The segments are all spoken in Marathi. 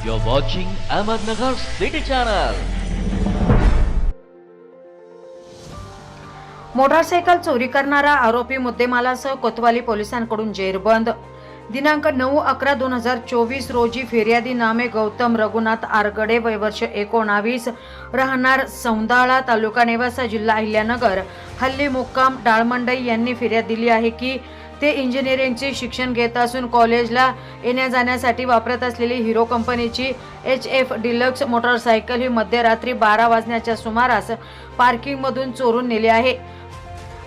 You're watching Ahmednagar City Channel. Motorcycle चोरी करणारा आरोपी मुद्देमालासह कोतवाली पोलिसांकडून जेरबंद दिनांक नऊ अकरा दोन हजार चोवीस रोजी फिर्यादी नामे गौतम रघुनाथ आरगडे वय वर्ष एकोणावीस राहणार सौंदाळा तालुका नेवासा जिल्हा अहिल्यानगर हल्ली मुक्काम डाळमंडई यांनी फिर्याद दिली आहे की ते इंजिनिअरिंगचे शिक्षण घेत असून कॉलेजला येण्या जाण्यासाठी वापरत असलेली हिरो कंपनीची एच एफ डिलक्स मोटरसायकल ही मध्यरात्री बारा वाजण्याच्या सुमारास पार्किंगमधून चोरून नेली आहे.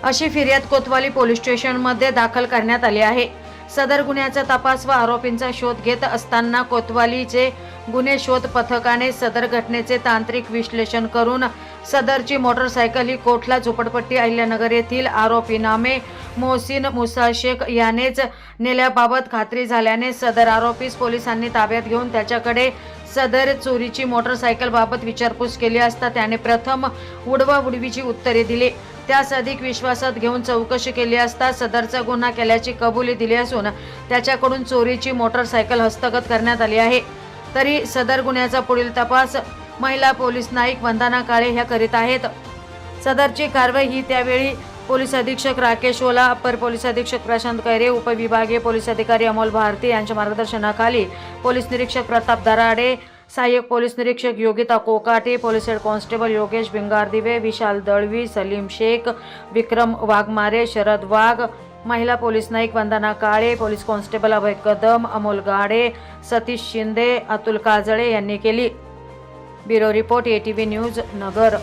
अशी फिर्याद कोतवाली पोलीस स्टेशनमध्ये दाखल करण्यात आली आहे. सदर गुन्ह्याचा तपास व आरोपींचा शोध घेत असताना कोतवालीचे गुन्हे शोध पथकाने सदर घटनेचे तांत्रिक विश्लेषण करून सदरची मोटरसायकल ही कोठला झोपडपट्टी अहिल्यानगर येथील आरोपी नामे मोहसिन मुसा शेख यानेच नेल्याबाबत खात्री झाल्याने सदर आरोपीस पोलिसांनी ताब्यात घेऊन त्याच्याकडे सदर चोरीची मोटरसायकल बाबत विचारपूस केली असता त्याने प्रथम उडवा उडवीची उत्तरे दिली. त्यास अधिक विश्वासात घेऊन चौकशी केली असता सदरचा गुन्हा केल्याची कबुली दिली असून त्याच्याकडून चोरीची मोटरसायकल हस्तगत करण्यात आली आहे. तरी सदर गुन्ह्याचा पुढील तपास महिला पोलीस नाईक वंदना काळे ह्या करीत आहेत. सदरची कारवाई ही त्यावेळी पोलीस अधीक्षक राकेश ओला अपर पोलीस अधीक्षक प्रशांत कैरे उपविभागीय पोलीस अधिकारी अमोल भारती यांच्या मार्गदर्शनाखाली पोलीस निरीक्षक प्रताप दराडे सहाय्यक पोलीस निरीक्षक Yogita Kokate police head constable Yogesh Bhingardive Vishal Dalvi Salim Shaikh Vikram Waghmare Sharad Wagh महिला police Naik Vandana Kale police constable Abhay Kadam Amol Gade Satish Shinde Atul Kajale यांनी केली. બ્યુરો રિપોર્ટ એટીવી ન્યૂઝ નગર.